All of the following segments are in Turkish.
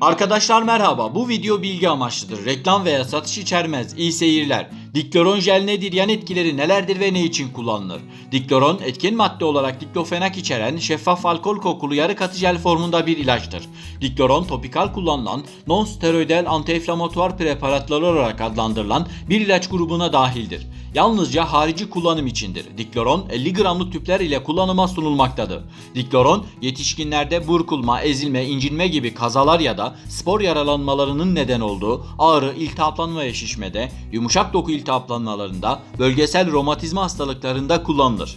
Arkadaşlar merhaba. Bu video bilgi amaçlıdır. Reklam veya satış içermez. İyi seyirler. Dikloron jel nedir? Yan etkileri nelerdir ve ne için kullanılır? Dikloron etken madde olarak diklofenak içeren şeffaf alkol kokulu yarı katı jel formunda bir ilaçtır. Dikloron topikal kullanılan non-steroidal antiinflamatuar preparatları olarak adlandırılan bir ilaç grubuna dahildir. Yalnızca harici kullanım içindir. Dikloron 50 gramlık tüpler ile kullanıma sunulmaktadır. Dikloron yetişkinlerde burkulma, ezilme, incinme gibi kazalar ya da spor yaralanmalarının neden olduğu ağrı, iltihaplanma ve şişmede, yumuşak doku iltihaplanmalarında, bölgesel romatizma hastalıklarında kullanılır.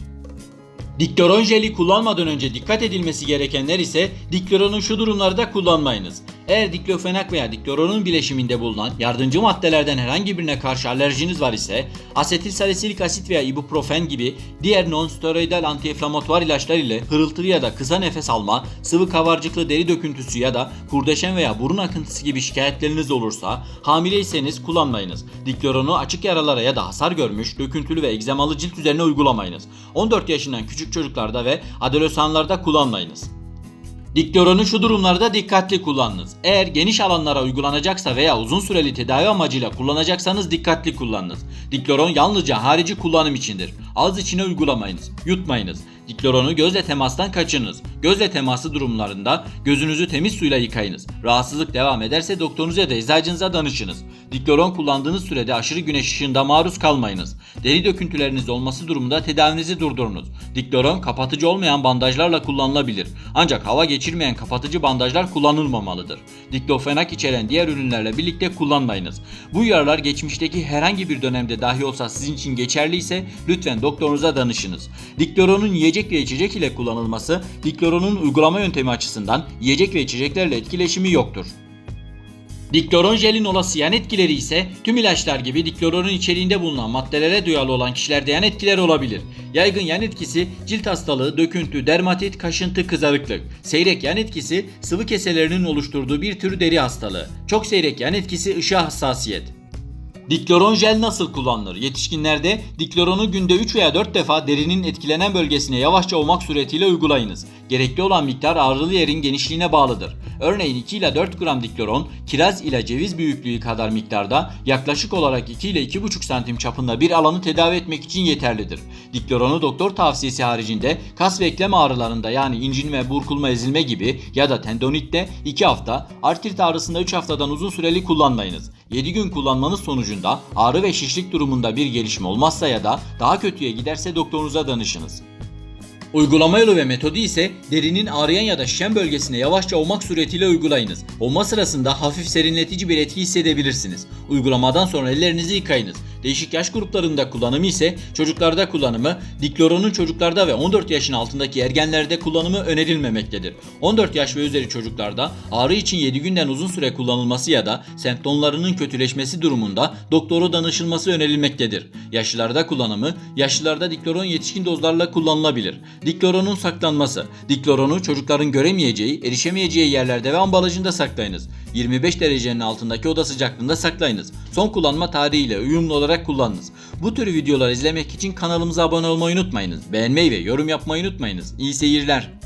Dikloron jeli kullanmadan önce dikkat edilmesi gerekenler ise dikloronun şu durumlarda kullanmayınız. Eğer diklofenak veya dikloronun bileşiminde bulunan yardımcı maddelerden herhangi birine karşı alerjiniz var ise asetil salisilik asit veya ibuprofen gibi diğer non-steroidal antiinflamatuar ilaçlar ile hırıltılı ya da kısa nefes alma, sıvı kabarcıklı deri döküntüsü ya da kurdeşen veya burun akıntısı gibi şikayetleriniz olursa hamileyseniz kullanmayınız. Dikloronu açık yaralara ya da hasar görmüş, döküntülü ve egzamalı cilt üzerine uygulamayınız. 14 yaşından küçük çocuklarda ve adolesanlarda kullanmayınız. Diktoronu şu durumlarda dikkatli kullanınız. Eğer geniş alanlara uygulanacaksa veya uzun süreli tedavi amacıyla kullanacaksanız dikkatli kullanınız. Dikloron yalnızca harici kullanım içindir. Ağız içine uygulamayınız, yutmayınız. Dikloronu gözle temastan kaçınız. Gözle teması durumlarında gözünüzü temiz suyla yıkayınız. Rahatsızlık devam ederse doktorunuza ya da eczacınıza danışınız. Dikloron kullandığınız sürede aşırı güneş ışığında maruz kalmayınız. Deri döküntüleriniz olması durumunda tedavinizi durdurunuz. Dikloron kapatıcı olmayan bandajlarla kullanılabilir. Ancak hava geçirmeyen kapatıcı bandajlar kullanılmamalıdır. Diklofenak içeren diğer ürünlerle birlikte kullanmayınız. Bu uyarılar geçmişteki herhangi bir dönemde dahi olsa sizin için geçerliyse lütfen doktorunuza danışınız. Dikloronun yiyecek ve içecek ile kullanılması dikloronun uygulama yöntemi açısından yiyecek ve içeceklerle etkileşimi yoktur. Dikloron jelin olası yan etkileri ise tüm ilaçlar gibi dikloronun içeriğinde bulunan maddelere duyarlı olan kişilerde yan etkiler olabilir. Yaygın yan etkisi cilt hastalığı, döküntü, dermatit, kaşıntı, kızarıklık. Seyrek yan etkisi sıvı keselerinin oluşturduğu bir tür deri hastalığı. Çok seyrek yan etkisi ışığa hassasiyet. Dikloron jel nasıl kullanılır? Yetişkinlerde dikloronu günde 3 veya 4 defa derinin etkilenen bölgesine yavaşça olmak suretiyle uygulayınız. Gerekli olan miktar ağrılı yerin genişliğine bağlıdır. Örneğin 2 ile 4 gram dikloron kiraz ile ceviz büyüklüğü kadar miktarda yaklaşık olarak 2 ile 2,5 santim çapında bir alanı tedavi etmek için yeterlidir. Dikloronu doktor tavsiyesi haricinde kas ve eklem ağrılarında yani incinme, burkulma, ezilme gibi ya da tendonitte 2 hafta, artrit ağrısında 3 haftadan uzun süreli kullanmayınız. 7 gün kullanmanız sonucunda ağrı ve şişlik durumunda bir gelişme olmazsa ya da daha kötüye giderse doktorunuza danışınız. Uygulama yolu ve metodu ise derinin ağrıyan ya da şişen bölgesine yavaşça olmak suretiyle uygulayınız. Olma sırasında hafif serinletici bir etki hissedebilirsiniz. Uygulamadan sonra ellerinizi yıkayınız. Değişik yaş gruplarında kullanımı ise çocuklarda kullanımı, dikloronun çocuklarda ve 14 yaşın altındaki ergenlerde kullanımı önerilmemektedir. 14 yaş ve üzeri çocuklarda ağrı için 7 günden uzun süre kullanılması ya da semptomlarının kötüleşmesi durumunda doktora danışılması önerilmektedir. Yaşlılarda kullanımı, yaşlılarda dikloron yetişkin dozlarla kullanılabilir. Dikloronun saklanması. Dikloronu çocukların göremeyeceği, erişemeyeceği yerlerde ve ambalajında saklayınız. 25 derecenin altındaki oda sıcaklığında saklayınız. Son kullanma tarihiyle uyumlu olarak kullanınız. Bu tür videolar izlemek için kanalımıza abone olmayı unutmayınız. Beğenmeyi ve yorum yapmayı unutmayınız. İyi seyirler.